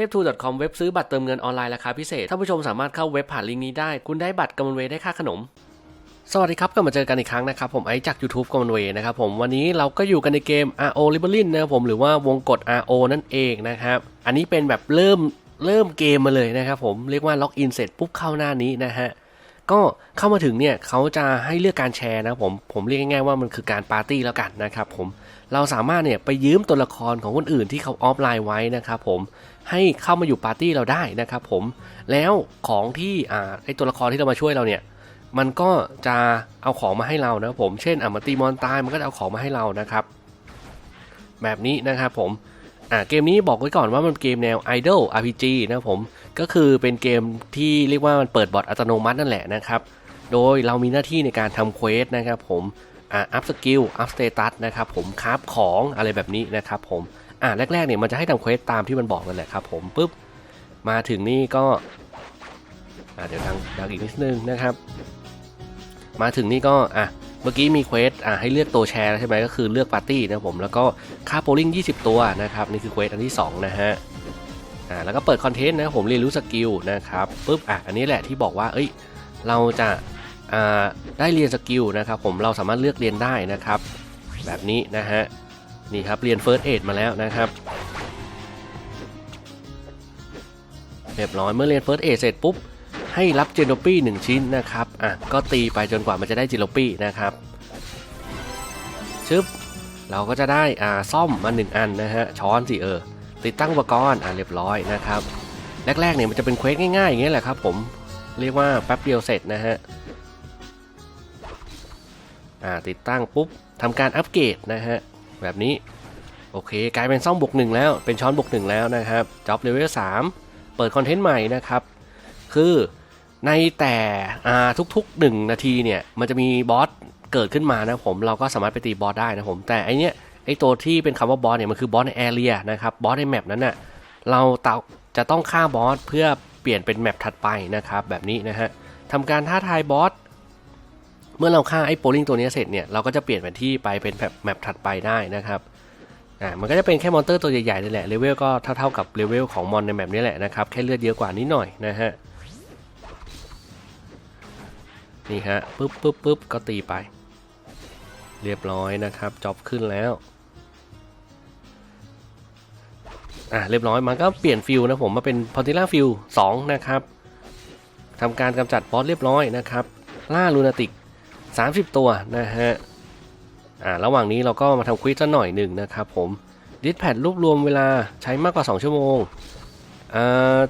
ทพทู .com เว็บซื้อบัตรเติมเงินออนไลน์ราคาพิเศษท่านผู้ชมสามารถเข้าเว็บผ่านลิงก์นี้ได้ คุณได้บัตรกำมลเวได้ค่าขนมสวัสดีครับกลับมาเจอกันอีกครั้งนะครับ ผมไอจาก YouTube กำมลเวนะครับผมวันนี้เราก็อยู่กันในเกม RO l i b e r i n นะครับผมหรือว่าวงกด RO นั่นเองนะครับ อันนี้เป็นแบบเริ่มเริ่มเกมมาเลยนะครับผมเรียกว่าล็อกอินเสร็จปุ๊บเข้าหน้านี้นะฮะก็เข้ามาถึงเนี่ยเขาจะให้เลือกการแชร์นะผมผมเรียกง่ายๆว่ามันคือการปาร์ตี้แล้วกันนะครับผมเราสามารถเนี่ยไปยืมตัวละครของคนอื่นที่เขาออฟไลน์ไว้นะครับผม ให้เข้ามาอยู่ปาร์ตี้เราได้นะครับผมแล้วของที่อ่าไอตัวละครที่เรามาช่วยเราเนี่ยมันก็จะเอาของมาให้เรานะผมเช่นอะมาตีมอนตายมันก็จะเอาของมาให้เรานะครับ แบบนี้นะครับผมอ่าเกมนี้บอกไว้ก่อนว่ามันเป็นเกมแนว Idol RPG นะครับผมก็คือเป็นเกมที่เรียกว่ามันเปิดบอทอัตโนมัตินั่นแหละนะครับโดยเรามีหน้าที่ในการทำเควสนะครับผมอ่าอัพสกิลอัพสเตตัสนะครับผมคราฟของอะไรแบบนี้นะครับผม อ่าแรกๆเนี่ยมันจะให้ทำเควสตามที่มันบอกนั่นแหละครับผมปุ๊บมาถึงนี่ก็อ่าเดี๋ยวดังดังอีกนิดนึงนะครับ มาถึงนี่ก็อะเมื่อกี้มีเควสอะให้เลือกตัวแชร์ใช่ไหมก็คือเลือกปาร์ตี้นะผมแล้วก็ค่าโพลิง20 ตัวนะครับนี่คือเควสอันที่ 2 นะฮะอ่าแล้วก็เปิดคอนเทนต์นะผมเรียนรู้สกิลนะครับปุ๊บอะอันนี้แหละที่บอกว่าเอ้ยเราจะอ่าได้เรียนสกิลนะครับผมเราสามารถเลือกเรียนได้นะครับ แบบนี้นะฮะ นี่ครับเรียน First Aid มาแล้วนะครับเรียบร้อยเมื่อเรียน First Aid เสร็จปุ๊บให้รับเจโนปี้หนึ่งชิ้นนะครับอะก็ตีไปจนกว่ามันจะได้เจโนปี้นะครับชึบเราก็จะได้อ่าซ่อมมาหนึ่งอันนะฮะช้อนสิเออติดตั้งอุปกรณ์อะเรียบร้อยนะครับแรกๆเนี่ยมันจะเป็นเควสง่ายๆอย่างเงี้ยแหละครับผมเรียกว่าแป๊บเดียวเสร็จนะฮะอ่าติดตั้งปุ๊บทำการอัปเกรดนะฮะ แบบนี้ โอเค กลายเป็นซ่อมบวกหนึ่งแล้ว เป็นช้อนบวกหนึ่งแล้วนะครับจ็อบเลเวลสามเปิดคอนเทนต์ใหม่นะครับ คือในแต่ทุกๆ 1 นาทีเนี่ย มันจะมีบอสเกิดขึ้นมานะผม เราก็สามารถไปตีบอสได้นะผม แต่ไอเนี้ยไอตัวที่เป็นคำว่าบอสเนี่ย มันคือบอสในแอเรียนะครับ บอสในแมปนั้นน่ะ เราจะต้องฆ่าบอสเพื่อเปลี่ยนเป็นแมปถัดไปนะครับ แบบนี้นะฮะทำการท้าทายบอส เมื่อเราฆ่าไอ้โปลิงตัวนี้เสร็จเนี่ยเราก็จะเปลี่ยนแผนที่ไปเป็นแบบแมปถัดไปได้นะครับอ่ามันก็จะเป็นแค่มอนเตอร์ตัวใหญ่ๆนี่แหละเลเวลก็เท่าๆกับเลเวลของมอนในแมปนี้แหละนะครับแค่เลือดเยอะกว่านิดหน่อยนะฮะนี่ฮะปุ๊บปุ๊บปุ๊บก็ตีไป เรียบร้อยนะครับจ็อบขึ้นแล้วอะเรียบร้อยมันก็เปลี่ยนฟิลนะผมมาเป็นพอติล่าฟิล2นะครับทำการกำจัดบอสเรียบร้อยนะครับล่าลูนาติก 30 ตัวนะฮะอ่าระหว่างนี้เราก็มาทำควิสสักหน่อยหนึ่งนะครับผมดิสแพดรวบรวมเวลาใช้มากกว่า 2 ชั่วโมงอ่า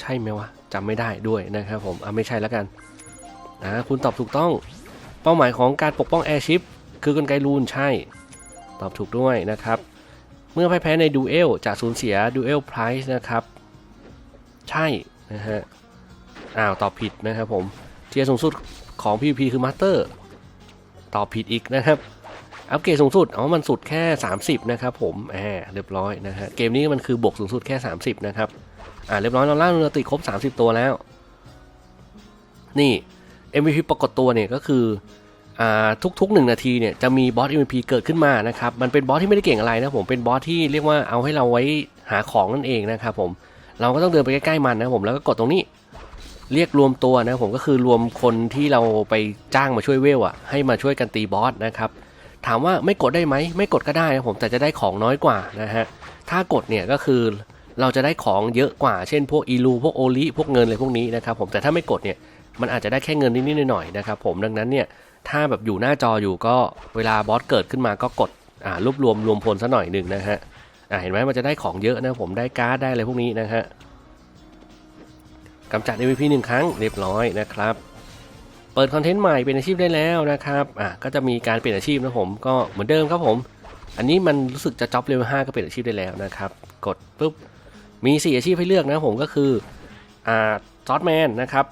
ใช่ไหมวะจำไม่ได้ด้วยนะครับผมอ่าไม่ใช่แล้วกันอ่าคุณตอบถูกต้องเป้าหมายของการปกป้องแอร์ชิพคือกลไกรูนใช่ ตอบถูกด้วยนะครับ เมื่อพ่ายแพ้ในดูเอลจะสูญเสียดูเอลไพรส์นะครับ ใช่นะฮะอ้าวตอบผิดนะครับผมเทียร์สูงสุด ของ PVP คือมาสเตอร์ตอบผิดอีกนะครับอัปเกรดสูงสุด อ๋อ มันสุดแค่ 30 นะครับผมแหมเรียบร้อยนะฮะ เกมนี้มันคือบวกสูงสุดแค่ 30 นะครับ อ่า เรียบร้อยเราล่าเรือติครบ 30 ตัวแล้ว นี่ MVP ปรากฏตัวเนี่ยก็คือ อ่า ทุกๆ 1 นาทีเนี่ยจะมีบอส MVP เกิดขึ้นมานะครับ มันเป็นบอสที่ไม่ได้เก่งอะไรนะผม เป็นบอสที่เรียกว่าเอาให้เราไว้หาของนั่นเองนะครับผม เราก็ต้องเดินไปใกล้ๆมันนะผม แล้วก็กดตรงนี้ เรียกรวมตัวนะผมก็คือรวมคนที่เราไปจ้างมาช่วยเวลอะให้มาช่วยกันตีบอสนะครับ ถามว่าไม่กดได้ไหมไม่กดก็ได้นะผมแต่จะได้ของน้อยกว่านะฮะถ้ากดเนี่ยก็คือเราจะได้ของเยอะกว่า เช่นพวกอีลูพวกโอลิพวกเงินอะไรพวกนี้นะครับผมแต่ถ้าไม่กดเนี่ยมันอาจจะได้แค่เงินนิดๆหน่อยๆนะครับผมดังนั้นเนี่ยถ้าแบบอยู่หน้าจออยู่ก็เวลาบอสเกิดขึ้นมาก็กดอ่ารวบรวมรวมพลซะหน่อยหนึ่งนะฮะอ่าเห็นไหมมันจะได้ของเยอะนะผมได้การ์ดได้อะไรพวกนี้นะฮะ กำจัด MVP หนึ่งครั้งเรียบร้อยนะครับ เปิดคอนเทนต์ใหม่เป็นอาชีพได้แล้วนะครับอะก็จะมีการเปลี่ยนอาชีพนะผมก็เหมือนเดิมครับผม อันนี้มันรู้สึกจะจ็อบเลเวล5ก็เปลี่ยนอาชีพได้แล้วนะครับ กดปุ๊บมี 4 อาชีพให้เลือกนะผมก็คืออ่าซอสแมนนะครับ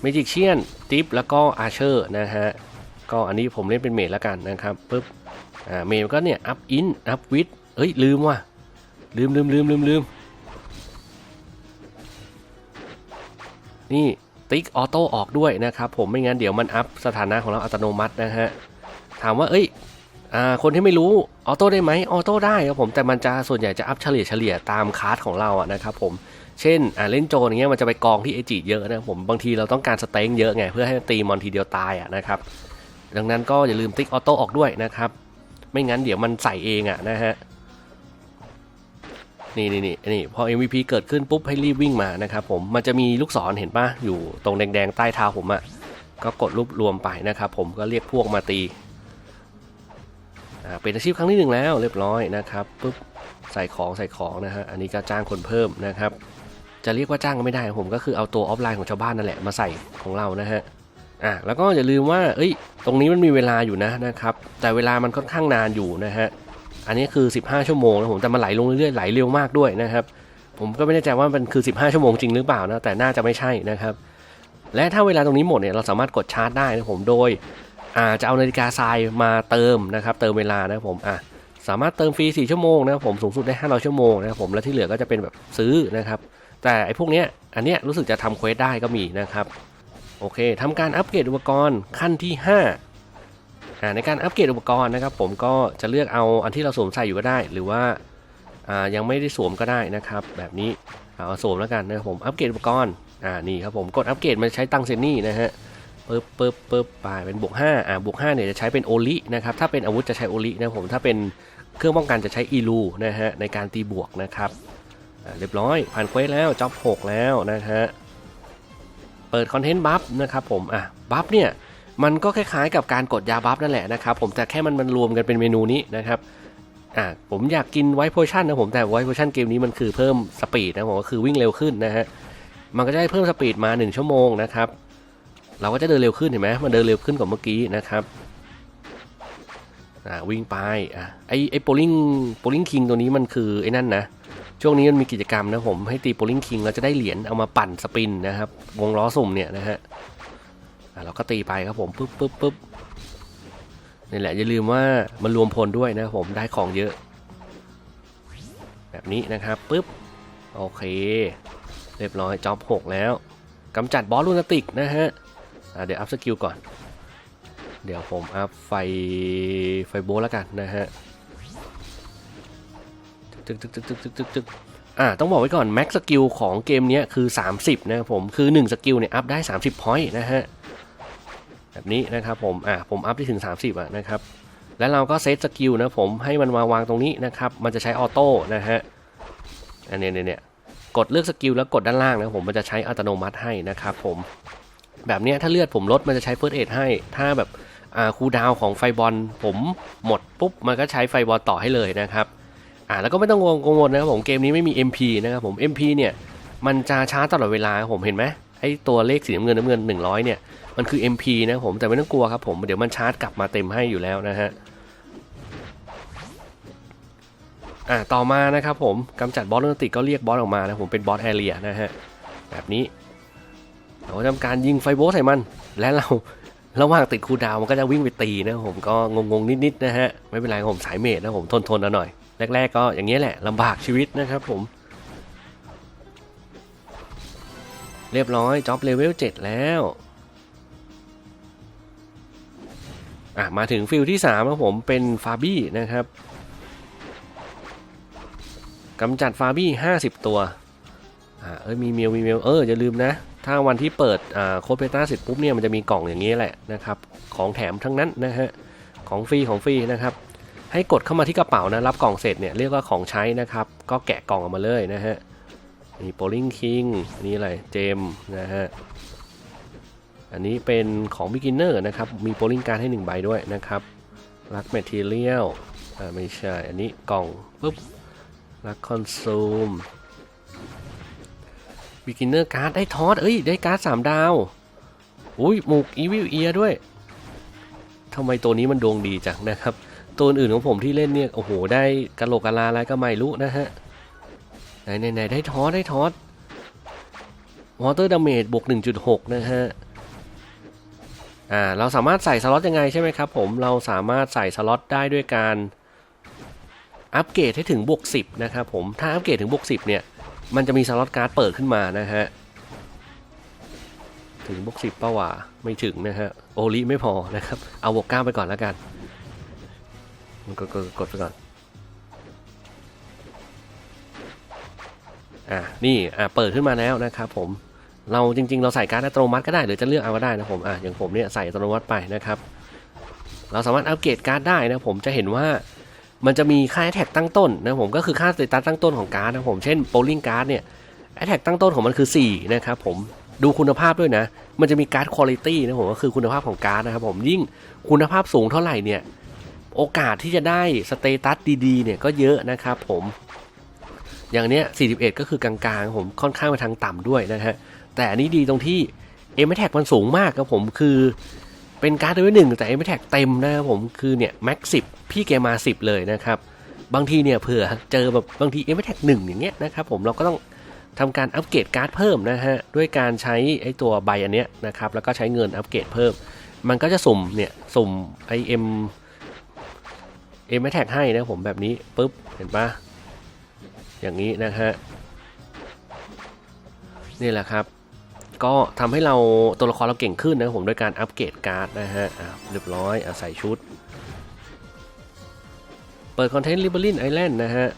เมจิกเชียนทิปแล้วก็อาร์เชอร์นะฮะก็อันนี้ผมเล่นเป็นเมจแล้วกันนะครับปุ๊บอ่าเมจก็เนี่ยอัพอินอัพวิดเอ้ยลืมว่ะลืมลืมลืมลืมลืม นี่ติ๊กออโต้ออกด้วยนะครับผมไม่งั้นเดี๋ยวมันอัพสถานะของเราอัตโนมัตินะฮะถามว่าเอ้ยอ่าคนที่ไม่รู้ออโต้ได้ไหมออโต้ได้ครับผมแต่มันจะส่วนใหญ่จะอัพเฉลี่ยเฉลี่ยตามคลาสของเราอะนะครับผมเช่นอ่าเล่นโจนอย่างเงี้ยมันจะไปกองที่เอจิเยอะนะผมบางทีเราต้องการสเต็งเยอะไงเพื่อให้ตีมอนทีเดียวตายอะนะครับดังนั้นก็อย่าลืมติ๊กออโต้ออกด้วยนะครับไม่งั้นเดี๋ยวมันใส่เองอะนะฮะ นี่นี่นี่นี่พอ MVP เกิดขึ้นปุ๊บให้รีบวิ่งมานะครับผมมันจะมีลูกศรเห็นปะอยู่ตรงแดงๆใต้เท้าผมอะก็กดรูปรวมไปนะครับผมก็เรียกพวกมาตีอ่าเป็นอาชีพครั้งที่หนึ่งแล้วเรียบร้อยนะครับปุ๊บใส่ของใส่ของนะฮะอันนี้ก็จ้างคนเพิ่มนะครับ จะเรียกว่าจ้างก็ไม่ได้ผมก็คือเอาตัวออฟไลน์ของชาวบ้านนั่นแหละมาใส่ของเรานะฮะอะแล้วก็อย่าลืมว่าเอ้ย ตรงนี้มันมีเวลาอยู่นะนะครับ แต่เวลามันค่อนข้างนานอยู่นะฮะ อันนี้คือ 15 ชั่วโมงนะผมแต่มันไหลลงเรื่อยๆไหลเร็วมากด้วยนะครับ ผมก็ไม่แน่ใจว่ามันคือ 15 ชั่วโมงจริงหรือเปล่านะแต่น่าจะไม่ใช่นะครับ และถ้าเวลาตรงนี้หมดเนี่ยเราสามารถกดชาร์จได้นะผมโดยอาจะเอานาฬิกาทรายมาเติมนะครับ เติมเวลานะผมอะสามารถเติมฟรี 4 ชั่วโมงนะครับผมสูงสุดได้500ชั่วโมงนะครับผมและที่เหลือก็จะเป็นแบบซื้อนะครับ แต่ไอ้พวกเนี้ยอันเนี้ยรู้สึกจะทำเควสได้ก็มีนะครับโอเคทำการอัปเกรดอุปกรณ์ขั้นที่5อ่า ในการอัปเกรดอุปกรณ์นะครับ ผมก็จะเลือกเอาอันที่เราสวมใส่อยู่ก็ได้ หรือว่าอ่ายังไม่ได้สวมก็ได้นะครับ แบบนี้เอาสวมแล้วกันนะครับผมอัปเกรดอุปกรณ์อ่านี่ครับผมกดอัปเกรดมันใช้ตังเซนนี่นะฮะปึ๊บปึ๊บปึ๊บไปเป็นบวก5อ่าบวก5เนี่ยจะใช้เป็นโอลินะครับถ้าเป็นอาวุธจะใช้โอลินะผมถ้าเป็นเครื่องป้องกันจะใช้อีลูนะฮะในการตีบวกนะครับเรียบร้อยผ่านเควสแล้วจ็อบ6แล้วนะฮะเปิดคอนเทนต์บัฟนะครับผมอะบัฟเนี่ย มันก็คล้ายๆกับการกดยาบัฟนั่นแหละนะครับผมแต่แค่มันมันรวมกันเป็นเมนูนี้นะครับอ่าผมอยากกินไวท์โพชั่นนะผมแต่ไวท์โพชั่นเกมนี้มันคือเพิ่มสปีดนะผมก็คือวิ่งเร็วขึ้นนะฮะมันก็จะได้เพิ่มสปีดมา 1 ชั่วโมงนะครับเราก็จะเดินเร็วขึ้นเห็นไหมมันเดินเร็วขึ้นกว่าเมื่อกี้นะครับอ่าวิ่งไปอะไอไอโปลิงโปลิงคิงตัวนี้มันคือไอ้นั่นนะช่วงนี้มันมีกิจกรรมนะผมให้ตีโปลิงคิงเราจะได้เหรียญเอามาปั่นสปินนะครับวงล้อสุ่มเนี่ยนะฮะ เราก็ตีไปครับผมปุ๊บปุ๊บปุ๊บนี่แหละอย่าลืมว่ามันรวมพลด้วยนะผมได้ของเยอะ แบบนี้นะครับปุ๊บโอเค เรียบร้อยจ็อบ6แล้วกำจัดบอสลูนาติกนะฮะะเดี๋ยวอัพสกิลก่อน เดี๋ยวผมอัพไฟไฟโบแล้วกันนะฮะตึกตึกตึกตึกตึกตึกตึกอะต้องบอกไว้ก่อนแม็กสกิลของเกมนี้คือ 30 นะครับผมคือ 1 สกิลเนี่ย อัพได้ 30 พอยต์นะฮะ แบบนี้นะครับผมอะผมอัพได้ถึง 30อะนะครับแล้วเราก็เซตสกิลนะผมให้มันมาวางตรงนี้นะครับมันจะใช้ออโต้นะฮะอันนี้เนี่ยเนี่ยกดเลือกสกิลแล้วกดด้านล่างนะผมมันจะใช้อัตโนมัติให้นะครับผมแบบนี้ถ้าเลือดผมลดมันจะใช้เฟิร์สเอดให้ ถ้าแบบอ่าคูลดาวน์ของไฟบอลผมหมดปุ๊บมันก็ใช้ไฟบอลต่อให้เลยนะครับอ่าแล้วก็ไม่ต้องกังวลนะครับผมเกมนี้ไม่มี MP นะครับผม MP เนี่ยมันจะช้าตลอดเวลาครับผมเห็นไหม ไอตัวเลขสีน้ำเงินน้ำเงิน 100 เนี่ย มันคือ MP นะผม แต่ไม่ต้องกลัวครับผม เดี๋ยวมันชาร์จกลับมาเต็มให้อยู่แล้วนะฮะ อ่า ต่อมานะครับผมกำจัดบอสโรติกก็เรียกบอสออกมานะผมเป็นบอสแอเรียนะฮะ แบบนี้ เราทำการยิงไฟโบสใส่มัน และเราระหว่างติดคูดาวมันก็จะวิ่งไปตีนะผมก็งงๆนิดๆนะฮะ ไม่เป็นไรผมสายเมดนะผมทนๆเอาหน่อย แรก ๆ ก็อย่างนี้แหละลำบากชีวิตนะครับผม เรียบร้อยจ็อบเลเวล7แล้วอะมาถึงฟิลที่3ครับผมเป็นฟาบี้นะครับกำจัดฟาบี้50 ตัวอ่าเอ้ยมีเมลมีเมลเอออย่าลืมนะ ถ้าวันที่เปิดอ่าโคดเบต้าเสร็จปุ๊บเนี่ยมันจะมีกล่องอย่างนี้แหละนะครับ ของแถมทั้งนั้นนะฮะของฟรีของฟรีนะครับ ให้กดเข้ามาที่กระเป๋านะรับกล่องเสร็จเนี่ยเรียกว่าของใช้นะครับ ก็แกะกล่องออกมาเลยนะฮะ นี่โปลิงคิงนี่อะไร เจมนะฮะ อันนี้เป็นของ beginner นะครับ มีโปลิงการให้ 1 ใบด้วยนะครับ รัก material อ่าไม่ใช่ อันนี้กล่องปุ๊บ รักคอนซูม beginner card ได้ทอสเอ้ย ได้การ์ดสามดาว อุ้ยหมูก evil ear ด้วยทำไมตัวนี้มันดวงดีจังนะครับ ตัวอื่นของผมที่เล่นเนี่ย โอ้โห ได้กะโหลกกะลาอะไรก็ไม่รู้นะฮะ ไหนไหนไหนได้ทอสได้ทอสวอเตอร์ดาเมจบวก 1.6 นะฮะ อ่า เราสามารถใส่สล็อตยังไงใช่ไหมครับผม เราสามารถใส่สล็อตได้ด้วยการอัปเกรดให้ถึงบวก 10 นะครับผม ถ้าอัปเกรดถึงบวก 10 เนี่ย มันจะมีสล็อตการ์ดเปิดขึ้นมานะฮะ ถึงบวกสิบป้าว่าไม่ถึงนะฮะ โอลิไม่พอนะครับ เอาบวกเก้าไปก่อนแล้วกันมัน กดกดกดไปก่อน อะนี่อะเปิดขึ้นมาแล้วนะครับผมเราจริง ๆ เราใส่การ์ดอัตโนมัติก็ได้หรือจะเลือกเอาก็ได้นะผมอะอย่างผมเนี่ยใส่อัตโนมัติไปนะครับ เราสามารถอัปเกรดการ์ดได้นะผมจะเห็นว่ามันจะมีค่าแท็กตั้งต้นนะผมก็คือค่าสเตตัสตั้งต้นของการ์ดนะผมเช่นโ o ล l ิ n งการ์ดเนี่ยแท็กตั้งต้นของมันคือ4นะครับผมดูคุณภาพด้วยนะ มันจะมีการ์ดคุณภาพนะผมก็คือคุณภาพของการ์ดนะครับผมยิ่งคุณภาพสูงเท่าไหร่เนี่ยโอกาสที่จะได้สเตตัสดีๆเนี่ยก็เยอะนะครับผม อย่างเนี้ย 41 ก็คือกลางๆผมค่อนข้างไปทางต่ำด้วยนะฮะ แต่อันนี้ดีตรงที่ m อ t แท็กมันสูงมากครับผมคือเป็นการ์ดเลเวลหนึ่งแต่ m อ t แท็กเต็มนะครับผมคือเนี่ยแม็กสิบพี่แกมา 10 เลยนะครับ บางทีเนี่ยเผื่อเจอแบบบางที m อ t แท็กหนึ่งอย่างเงี้ยนะครับผมเราก็ต้องทำการอัปเกรดการ์ดเพิ่มนะฮะด้วยการใช้ไอ้ตัวใบอันเนี้ยนะครับแล้วก็ใช้เงินอัปเกรดเพิ่ม มันก็จะสุ่มเนี่ยสุ่มไอเอ็มเอ็มแท็กให้นะผมแบบนี้ปุ๊บเห็นปะ อย่างนี้นะฮะนี่แหละครับ ก็ทำให้เราตัวละครเราเก่งขึ้นนะผมด้วยการอัปเกรดการ์ดนะฮะเรียบร้อยอะใส่ชุด เปิดคอนเทนต์ลิเบอรินไอแลนด์นะฮะ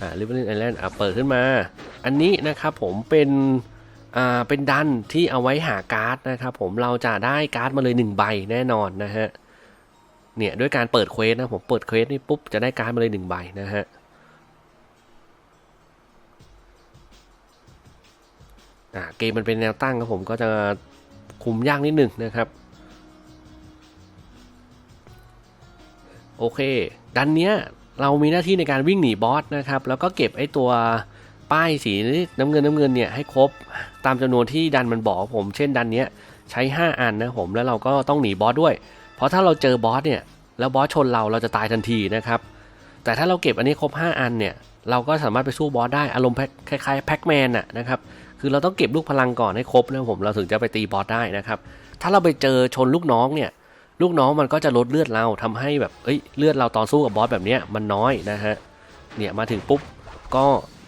อ่าลิเบอรินไอแลนด์อะเปิดขึ้นมา อันนี้นะครับผมเป็นอ่าเป็นดันที่เอาไว้หาการ์ดนะครับผมเราจะได้การ์ดมาเลยหนึ่งใบแน่นอนนะฮะเนี่ยด้วยการเปิดเควสนะผมเปิดเควสนี่ปุ๊บจะได้การ์ดมาเลยหนึ่งใบนะฮะ เกมมันเป็นแนวตั้งครับผมก็จะคุมยากนิดหนึ่งนะครับโอเคดันเนี้ยเรามีหน้าที่ในการวิ่งหนีบอสนะครับ แล้วก็เก็บไอ้ตัวป้ายสีน้ำเงินน้ำเงินเนี่ยให้ครบตามจำนวนที่ดันมันบอกผม เช่นดันเนี้ยใช้ 5 อันนะผมแล้วเราก็ต้องหนีบอสด้วย เพราะถ้าเราเจอบอสเนี่ยแล้วบอสชนเราเราจะตายทันทีนะครับ แต่ถ้าเราเก็บอันนี้ครบ 5 อันเนี่ยเราก็สามารถไปสู้บอสได้อารมณ์คล้ายๆแพ็กแมนน่ะนะครับ คือเราต้องเก็บลูกพลังก่อนให้ครบนะผมเราถึงจะไปตีบอสได้นะครับ ถ้าเราไปเจอชนลูกน้องเนี่ย ลูกน้องมันก็จะลดเลือดเราทำให้แบบเอ้ยเลือดเราต่อสู้กับบอสแบบเนี้ยมันน้อยนะฮะเนี่ยมาถึงปุ๊บก็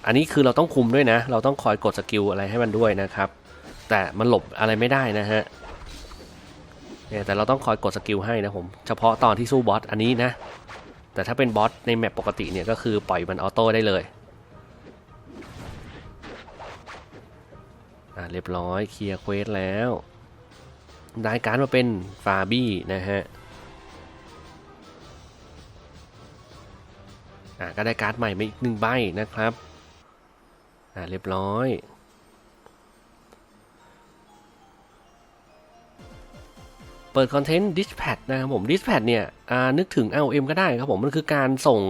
อันนี้คือเราต้องคุมด้วยนะ เราต้องคอยกดสกิลอะไรให้มันด้วยนะครับ แต่มันหลบอะไรไม่ได้นะฮะเนี่ยแต่เราต้องคอยกดสกิลให้นะผมเฉพาะตอนที่สู้บอสอันนี้นะแต่ถ้าเป็นบอสในแมปปกติเนี่ยก็คือปล่อยมันออโต้ได้เลย อ่าเรียบร้อยเคลียร์เควสแล้ว ได้การมาเป็นฟาบี้นะฮะอ่าก็ได้การ์ดใหม่มาอีกหนึ่งใบนะครับอ่าเรียบร้อยเปิดคอนเทนต์ dispatch นะครับผม dispatch เนี่ยอ่านึกถึง LM ก็ได้ครับผม มันคือการส่ง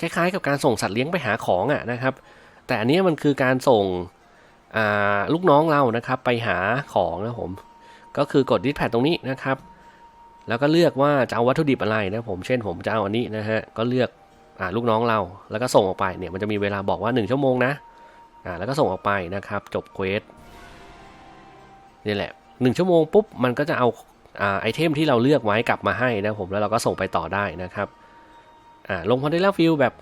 คล้ายๆ กับการส่งสัตว์เลี้ยงไปหาของอะนะครับ แต่อันนี้มันคือการส่ง ลูกน้องเรานะครับไปหาของนะผม ก็คือกด dispatch ตรงนี้นะครับ แล้วก็เลือกว่าจะเอาวัตถุดิบอะไรนะผม เช่นผมจะเอาอันนี้นะฮะ ก็เลือกอลูกน้องเรา แล้วก็ส่งออกไป เนี่ยมันจะมีเวลาบอกว่า 1 ชั่วโมงนะอ่าแล้วก็ส่งออกไปนะครับ จบเควสนี่แหละ 1 ชั่วโมงปุ๊บ มันก็จะเอาอ่าไอเทมที่เราเลือกไว้กลับมาให้นะผม แล้วเราก็ส่งไปต่อได้นะครับอ่าลงพอได้แล้วฟิลแบบ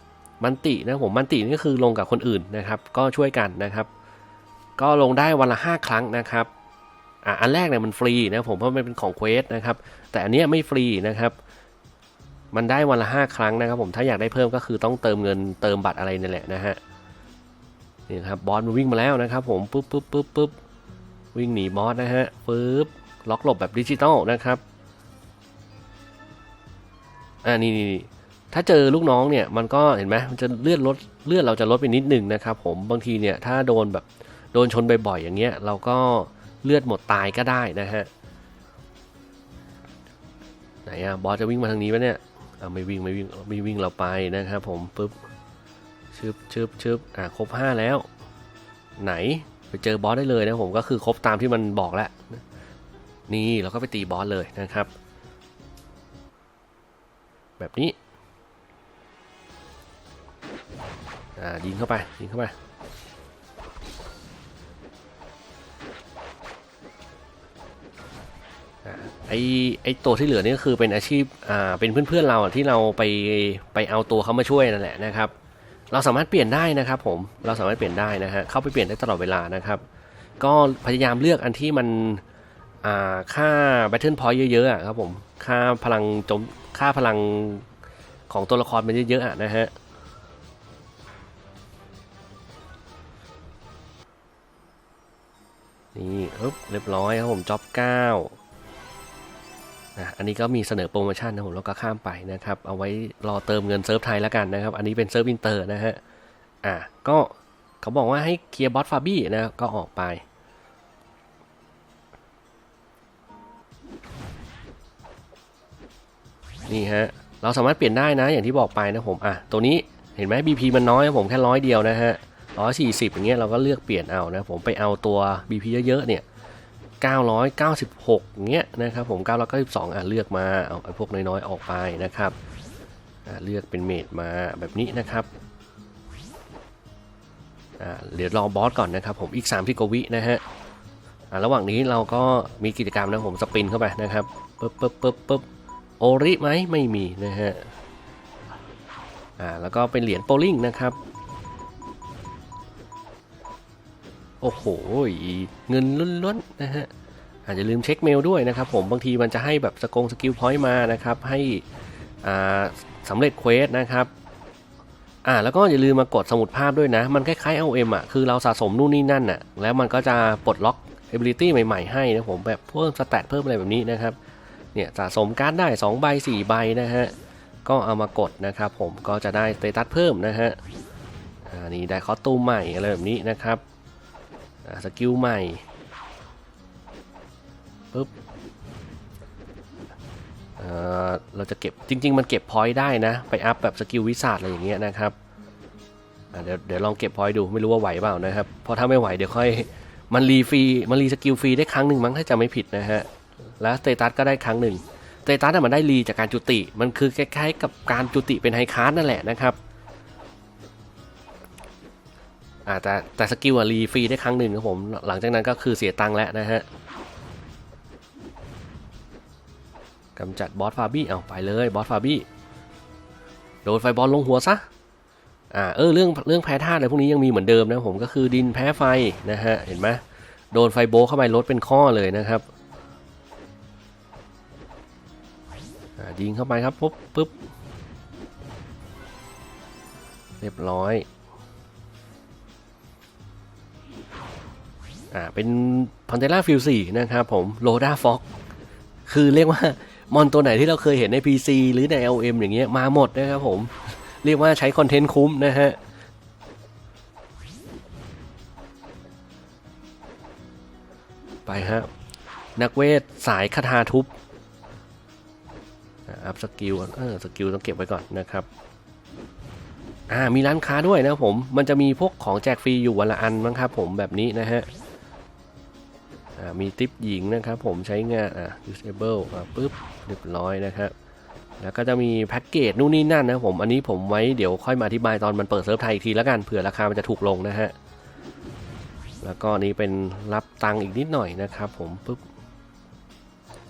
มันตินะผมมันตินี่ก็คือลงกับคนอื่นนะครับ ก็ช่วยกันนะครับ ก็ลงได้วันละ 5 ครั้งนะครับอ่าอันแรกเนี่ยมันฟรีนะผมเพราะมันเป็นของเควสนะครับ แต่อันเนี้ยไม่ฟรีนะครับ มันได้วันละ 5 ครั้งนะครับ ผมถ้าอยากได้เพิ่มก็คือต้องเติมเงินเติมบัตรอะไรนี่แหละนะฮะนี่ครับบอสมันวิ่งมาแล้วนะครับ ผมปุ๊บปุ๊บปุ๊บปุ๊บวิ่งหนีบอสนะฮะปึ๊บล็อกหลบแบบดิจิตอลนะครับอ่านี่นี่ถ้าเจอลูกน้องเนี่ยมันก็เห็นไหมมันจะเลือดลดเลือดเราจะลดไปนิดนึงนะครับ ผมบางทีเนี่ยถ้าโดนแบบ โดนชนบ่อยๆอย่างเงี้ยเราก็เลือดหมดตายก็ได้นะฮะไหนอะบอสจะวิ่งมาทางนี้ไหมเนี่ยอ่าไม่วิ่งไม่วิ่งไม่วิ่งเราไปนะครับผมปุ๊บชึบชึบชึบอ่าครบห้าแล้ว ไหนไปเจอบอสได้เลยนะผมก็คือครบตามที่มันบอกแล้วนี่เราก็ไปตีบอสเลยนะครับ แบบนี้อ่ายิงเข้าไปยิงเข้าไป ไอ้ไอ้ตัวที่เหลือนี่ก็คือเป็นอาชีพอ่าเป็นเพื่อนเพื่อนเราที่เราไปไปเอาตัวเขามาช่วยนั่นแหละนะครับ เราสามารถเปลี่ยนได้นะครับ ผมเราสามารถเปลี่ยนได้นะฮะเข้าไปเปลี่ยนได้ตลอดเวลานะครับ ก็พยายามเลือกอันที่มันอ่าค่าแบตเทิลพอยเยอะๆครับผมค่าพลังจมค่าพลังของตัวละครมันเยอะๆนะฮะนี่เรียบร้อยครับผมจ็อบ9 นะอันนี้ก็มีเสนอโปรโมชั่นนะผมแล้วก็ข้ามไปนะครับ เอาไว้รอเติมเงินเซิร์ฟไทยแล้วกันนะครับ อันนี้เป็นเซิร์ฟอินเตอร์นะฮะ อะก็เขาบอกว่าให้เคลียร์บอสฟาบี้นะก็ออกไป นี่ฮะ เราสามารถเปลี่ยนได้นะอย่างที่บอกไปนะผม อะ ตัวนี้เห็นไหม BP มันน้อยผมแค่ร้อยเดียวนะฮะร้อยสี่สิบอย่างเงี้ยเราก็เลือกเปลี่ยนเอานะผมไปเอาตัว BP เยอะๆเนี่ย 996เงี้ยนะครับผม 992อะเลือกมา เอาไอ้พวกน้อยๆ ออกไปนะครับอะเลือกเป็นเมดมาแบบนี้นะครับอะเดี๋ยวรอบอสก่อนนะครับผมอีก3ที่กวินะฮะอะระหว่างนี้เราก็มีกิจกรรมนะผมสปินเข้าไปนะครับปึ๊บปึ๊บปึ๊บปึ๊บโอริไหมไม่มีนะฮะอ่าแล้วก็เป็นเหรียญโปลิงนะครับ โอ้โห เงินล้นๆนะฮะอาจจะลืมเช็คเมลด้วยนะครับผมบางทีมันจะให้แบบสกงสกิลพอยต์มานะครับ ให้อ่าสำเร็จเควสนะครับอ่าแล้วก็อย่าลืมมากดสมุดภาพด้วยนะ มันคล้ายๆ LM อะคือเราสะสมนู่นนี่นั่นอะแล้วมันก็จะปลดล็อก ability ใหม่ๆ ให้นะผมแบบเพิ่มสแตทเพิ่มอะไรแบบนี้นะครับเนี่ยสะสมการ์ดได้ 2 ใบ 4 ใบนะฮะก็เอามากดนะครับผมก็จะได้สเตตัสเพิ่มนะฮะอ่านี่ได้คอสตูมใหม่อะไรแบบนี้นะครับ สกิลใหม่ปุ๊บเเราจะเก็บจริง ๆ มันเก็บพอยต์ได้นะ ไปอัพแบบสกิลวิสาดอะไรอย่างเงี้ยนะครับเดี๋ยวเดี๋ยวลองเก็บพอยต์ดูไม่รู้ว่าไหวเปล่านะครับพราะถ้าไม่ไหวเดี๋ยวค่อยมันรีฟรีมันรีสกิลฟรีได้ครั้งหนึ่งมั้งถ้าจะไม่ผิดนะฮะแล้วสเตตัสก็ได้ครั้งหนึ่งสเตตัสมันได้รีจากการจุติ มันคือคล้ายๆกับการจุติเป็นไฮคาร์ดนั่นแหละนะครับ อ่าแต่แต่สกิลอะรีฟรีได้ครั้งหนึ่งครับผม หลังจากนั้นก็คือเสียตังค์แล้วนะฮะกำจัดบอสฟาบี้เอาไปเลยบอสฟาบี้โดนไฟบอลลงหัวซะอ่าเออเรื่องเรื่องแพ้ธาตุอะไรพวกนี้ยังมีเหมือนเดิมนะผมก็คือดินแพ้ไฟนะฮะเห็นไหมโดนไฟโบเข้าไปลดเป็นข้อเลยนะครับยิงเข้าไปครับปุ๊บปุ๊บเรียบร้อย อ่าเป็นพันเทล่าฟิลสี่นะครับผมโลดาฟ็อกคือเรียกว่ามอนตัวไหนที่เราเคยเห็นใน PC หรือใน LM อย่างเงี้ยมาหมดนะครับผม เรียกว่าใช้คอนเทนต์คุ้มนะฮะไปฮะนักเวทสายคาถาทุบอ่าอัพสกิลเออสกิลต้องเก็บไว้ก่อนนะครับอ่ามีร้านค้าด้วยนะผม มันจะมีพวกของแจกฟรีอยู่วันละอันมั้งครับผมแบบนี้นะฮะ มีทิปหญิงนะครับ ผมใช้งานอ่า disable อ่าปุ๊บเรียบร้อยนะครับแล้วก็จะมีแพ็กเกจนู่นนี่นั่นนะผม อันนี้ผมไว้เดี๋ยวค่อยมาอธิบายตอนมันเปิดเซิร์ฟไทยอีกทีแล้วกันเผื่อราคามันจะถูกลงนะฮะ แล้วก็นี้เป็นรับตังอีกนิดหน่อยนะครับ ผมปุ๊บ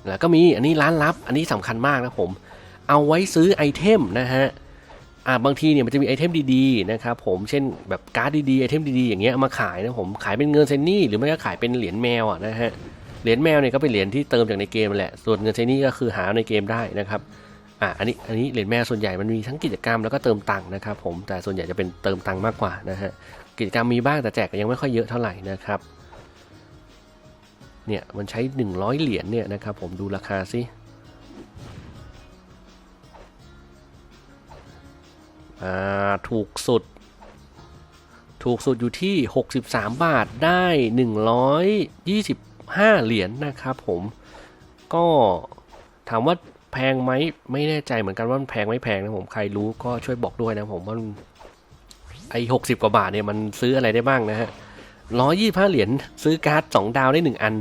แล้วก็มีอันนี้ร้านลับ อันนี้สำคัญมากนะผม เอาไว้ซื้อไอเทมนะฮะ อ่าบางทีเนี่ยมันจะมีไอเทมดีๆนะครับผมเช่นแบบการ์ดดีๆไอเทมดีๆอย่างเงี้ยมาขายนะผมขายเป็นเงินเซนนี่หรือไม่ก็ขายเป็นเหรียญแมวอะนะฮะเหรียญแมวเนี่ยก็เป็นเหรียญที่เติมจากในเกมแหละส่วนเงินเซนนี่ก็คือหาในเกมได้นะครับอ่าอันนี้อันนี้เหรียญแมวส่วนใหญ่มันมีทั้งกิจกรรมแล้วก็เติมตังค์นะครับผมแต่ส่วนใหญ่จะเป็นเติมตังค์มากกว่านะฮะกิจกรรมมีบ้างแต่แจกก็ยังไม่ค่อยเยอะเท่าไหร่นะครับเนี่ยมันใช้ 100 เหรียญเนี่ยนะครับผมดูราคาสิ อ่าถูกสุด ถูกสุดอยู่ที่ 63 บาทได้ 125 เหรียญนะครับผม ก็ถามว่าแพงไหมไม่แน่ใจเหมือนกันว่ามันแพงไม่แพงนะผมใครรู้ก็ช่วยบอกด้วยนะผมว่าไอ้หกสิบกว่าบาทเนี่ยมันซื้ออะไรได้บ้างนะฮะร้อยี่ห้าเหรียญซื้อการ์ดสองดาวได้หนึ่งอัน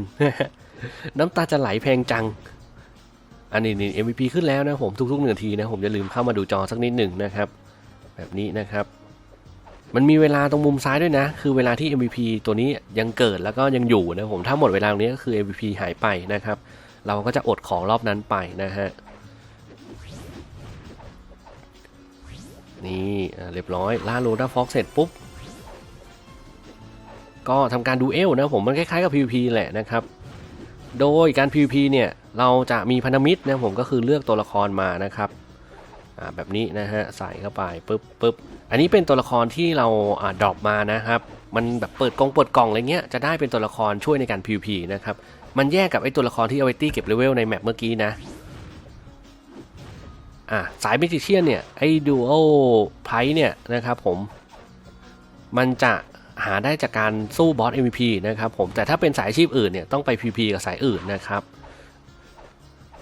น้ำตาจะไหลแพงจัง อันนี้นี่ MVP ขึ้นแล้วนะผมทุกๆหนึ่งทีนะผมอย่าลืมเข้ามาดูจอสักนิดหนึ่งนะครับ แบบนี้นะครับ มันมีเวลาตรงมุมซ้ายด้วยนะ คือเวลาที่ MVP ตัวนี้ยังเกิดแล้วก็ยังอยู่นะผมถ้าหมดเวลาตรงนี้ก็คือ MVP หายไปนะครับ เราก็จะอดของรอบนั้นไปนะฮะนี่เรียบร้อยล่าโรด้าฟ็อกเสร็จปุ๊บ ก็ทำการดูเอลนะผมมันคล้ายๆกับ PVP แหละนะครับ โดยการ PVP เนี่ย เราจะมีพันธมิตรนะผมก็คือเลือกตัวละครมานะครับ แบบนี้นะฮะใส่เข้าไปปุ๊บปุ๊บอันนี้เป็นตัวละครที่เราอ่าดรอปมานะครับ มันแบบเปิดกล่องเปิดกล่องอะไรเงี้ยจะได้เป็นตัวละครช่วยในการ PVP นะครับมันแยกกับไอ้ตัวละครที่เอาไว้ตี้เก็บเลเวลในแมปเมื่อกี้นะอะสายเมจิเชียนเนี่ยไอ้ดูโอไพเนี่ยนะครับผมมันจะหาได้จากการสู้บอส MVP นะครับผมแต่ถ้าเป็นสายอาชีพอื่นเนี่ยต้องไป PP กับสายอื่นนะครับ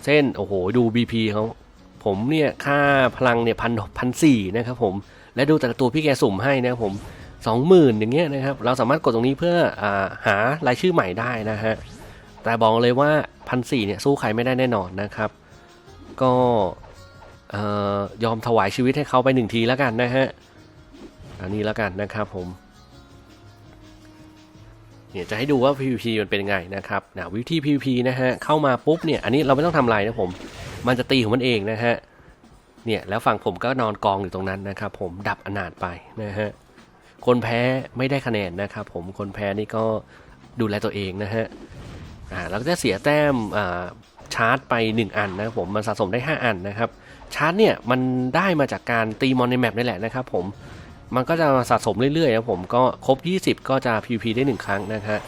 เช่นโอ้โหดู BP เขา ผมเนี่ยค่าพลังเนี่ยพันพันสี่นะครับผมและดูแต่ละตัวพี่แกสุ่มให้นะครับผมสองหมื่นอย่างเงี้ยนะครับเราสามารถกดตรงนี้เพื่ออหารายชื่อใหม่ได้นะฮะแต่บอกเลยว่าพันสี่เนี่ยสู้ใครไม่ได้แน่นอนนะครับ ก็ยอมถวายชีวิตให้เขาไปหนึ่งทีแล้วกันนะฮะอันนี้แล้วกันนะครับผมเนี่ยจะให้ดูว่า PVP มันเป็นไงนะครับนะวิธี PVP นะฮะเข้ามาปุ๊บเนี่ยอันนี้เราไม่ต้องทำอะไรนะผม มันจะตีของมันเองนะฮะ เนี่ยแล้วฝั่งผมก็นอนกองอยู่ตรงนั้นนะครับ ผมดับอนาถไปนะฮะ คนแพ้ไม่ได้คะแนนนะครับ ผมคนแพ้นี่ก็ดูแลตัวเองนะฮะ อ่าเราก็จะเสียแต้มอ่าชาร์จไป 1 อันนะครับผมมันสะสมได้ 5 อันนะครับ ชาร์จเนี่ยมันได้มาจากการตีมอนในแมปนี่แหละนะครับผมมันก็จะสะสมเรื่อยๆนะผมก็ครบ 20 ก็จะ PVP ได้ 1 ครั้งนะฮะ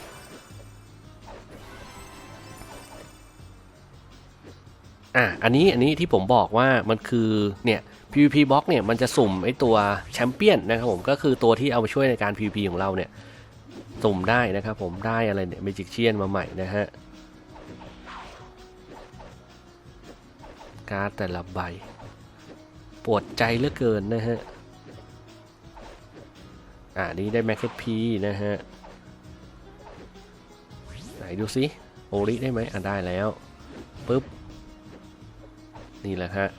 อะอันนี้อันนี้ที่ผมบอกว่ามันคือเนี่ย PVP box เนี่ยมันจะสุ่มไอตัวแชมเปี้ยนนะครับผมก็คือตัวที่เอามาช่วยในการ PVP ของเราเนี่ยสุ่มได้นะครับผมได้อะไรเนี่ยเมจิกเชียนมาใหม่นะฮะการ์ดแต่ละใบ ปวดใจเหลือเกินนะฮะ อ่านี้ได้แมคเก็ตพีนะฮะ ไหนดูสิโอริได้ไหมอะได้แล้วปุ๊บ นี่แหละฮะ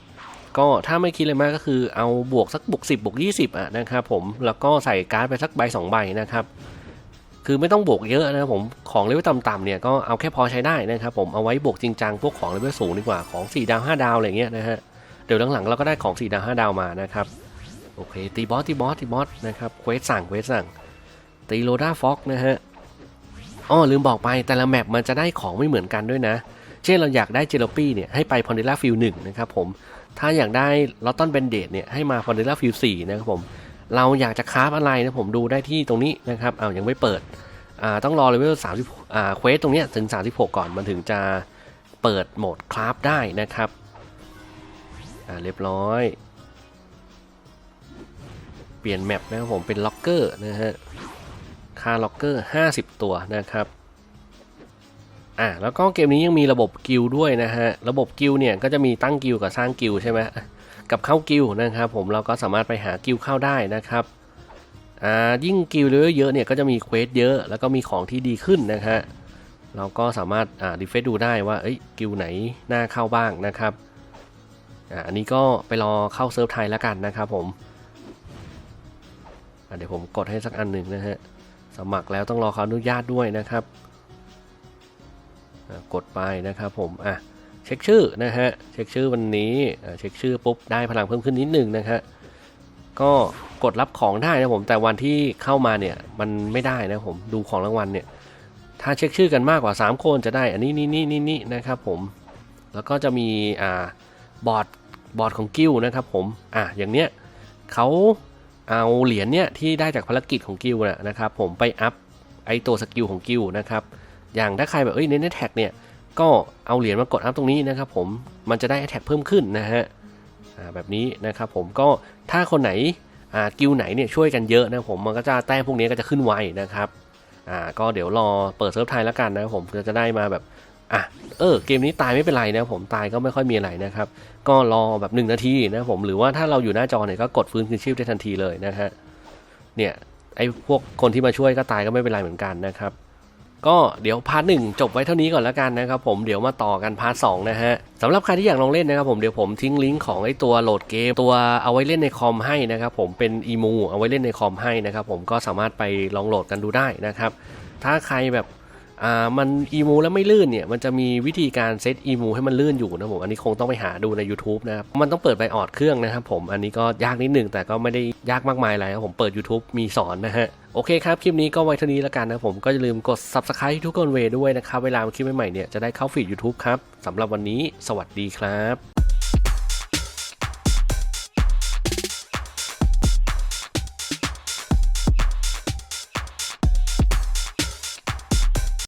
ก็ถ้าไม่คิดเลยมากก็คือเอาบวกสักบวก10บวก20อะนะครับผมแล้วก็ใส่การ์ดไปสักใบ2ใบนะครับคือไม่ต้องบวกเยอะนะครับผมของเลเวลต่ำๆเนี่ยก็เอาแค่พอใช้ได้นะครับผมเอาไว้บวกจริงจังพวกของเลเวลสูงดีกว่าของ4ดาว5ดาวอะไรเงี้ยนะฮะเดี๋ยวหลังๆเราก็ได้ของ4ดาว5ดาวมานะครับโอเคตีบอสตีบอสตีบอสนะครับเควสสั่งเควสสั่งตีโรด้าฟ็อกนะฮะอ้อลืมบอกไปแต่ละแมปมันจะได้ของไม่เหมือนกันด้วยนะ เช่นเราอยากได้เจลปี้เนี่ยให้ไปพอนเดล่าฟิลหนึ่งนะครับผม ถ้าอยากได้ลอตตันเบนเดตเนี่ยให้มาพอนเดล่าฟิลสี่นะครับผม เราอยากจะคราฟอะไรนะผมดูได้ที่ตรงนี้นะครับเอ้ายังไม่เปิดอ่าต้องรอเลเวล30อ่าเควสตรงเนี้ยถึง 36 ก่อนมันถึงจะเปิดโหมดคราฟได้นะครับอ่าเรียบร้อย เปลี่ยนแมปนะครับผมเป็นล็อกเกอร์นะฮะค่าล็อกเกอร์ 50 ตัวนะครับ อ่าแล้วก็เกมนี้ยังมีระบบกิลด้วยนะฮะ ระบบกิลเนี่ยก็จะมีตั้งกิลกับสร้างกิลใช่ไหมกับเข้ากิลนะครับ ผมเราก็สามารถไปหากิลเข้าได้นะครับอ่ายิ่งกิลเยอะๆเนี่ยก็จะมีเควสเยอะแล้วก็มีของที่ดีขึ้นนะฮะเราก็สามารถอ่าดีเฟซดูได้ว่าเอ้ยกิลไหนน่าเข้าบ้างนะครับอ่าอันนี้ก็ไปรอเข้าเซิร์ฟไทยแล้วกันนะครับผมอ่าเดี๋ยวผมกดให้สักอันหนึ่งนะฮะสมัครแล้วต้องรอเขาอนุญาตด้วยนะครับ กดไปนะครับผมอะเช็คชื่อนะฮะเช็คชื่อวันนี้อ่าเช็คชื่อปุ๊บได้พลังเพิ่มขึ้นนิดหนึ่งนะฮะก็กดรับของได้นะผมแต่วันที่เข้ามาเนี่ยมันไม่ได้นะผมดูของรางวัลเนี่ยถ้าเช็คชื่อกันมากกว่า 3 คนจะได้ อันนี้นี่นี่นี่นี่นะครับผมแล้วก็จะมีอ่าบอร์ดบอร์ดของกิลด์นะครับผมอะอย่างเนี้ยเขาเอาเหรียญเนี่ยที่ได้จากภารกิจของกิลด์นะครับผมไปอัพไอตัวสกิลของกิลด์นะครับ อย่างถ้าใครแบบเอ้ยเน้นแท็กเนี่ยก็เอาเหรียญมากดอัพตรงนี้นะครับผมมันจะได้แท็กเพิ่มขึ้นนะฮะอ่าแบบนี้นะครับผมก็ถ้าคนไหนอ่ากิลไหนเนี่ยช่วยกันเยอะนะผมมันก็จะแต้มพวกนี้ก็จะขึ้นไวนะครับอ่าก็เดี๋ยวรอเปิดเซิร์ฟไทยแล้วกันนะผมจะได้มาแบบอะเออเกมนี้ตายไม่เป็นไรนะผมตายก็ไม่ค่อยมีอะไรนะครับ ก็รอแบบ 1 นาทีนะผมหรือว่าถ้าเราอยู่หน้าจอเนี่ยก็กดฟื้นคืนชีพได้ทันทีเลยนะฮะเนี่ยไอ้พวกคนที่มาช่วยก็ตายก็ไม่เป็นไรเหมือนกันนะครับ ก็เดี๋ยวพาร์ทหนึ่งจบไว้เท่านี้ก่อนแล้วกันนะครับผมเดี๋ยวมาต่อกันพาร์ทสองนะฮะสำหรับใครที่อยากลองเล่นนะครับผมเดี๋ยวผมทิ้งลิงก์ของไอ้ตัวโหลดเกมตัวเอาไว้เล่นในคอมให้นะครับผมเป็นอีมูเอาไว้เล่นในคอมให้นะครับผมก็สามารถไปลองโหลดกันดูได้นะครับถ้าใครแบบอ่ามันอีมูแล้วไม่ลื่นเนี่ยมันจะมีวิธีการเซตอีมูให้มันลื่นอยู่นะผมอันนี้คงต้องไปหาดูใน YouTube นะครับมันต้องเปิดไบออดเครื่องนะครับผมอันนี้ก็ยากนิดหนึ่งแต่ก็ไม่ได้ยากมากมายอะไรครับผมเปิด YouTube มีสอนนะฮะ โอเคครับ คลิปนี้ก็ไว้เท่านี้แล้วกันนะผมก็อย่าลืมกด Subscribe ทุกคนเวด้วยนะครับ เวลาคลิปใหม่ๆเนี่ยจะได้เข้าฟีด YouTube ครับสำหรับวันนี้ สวัสดีครับ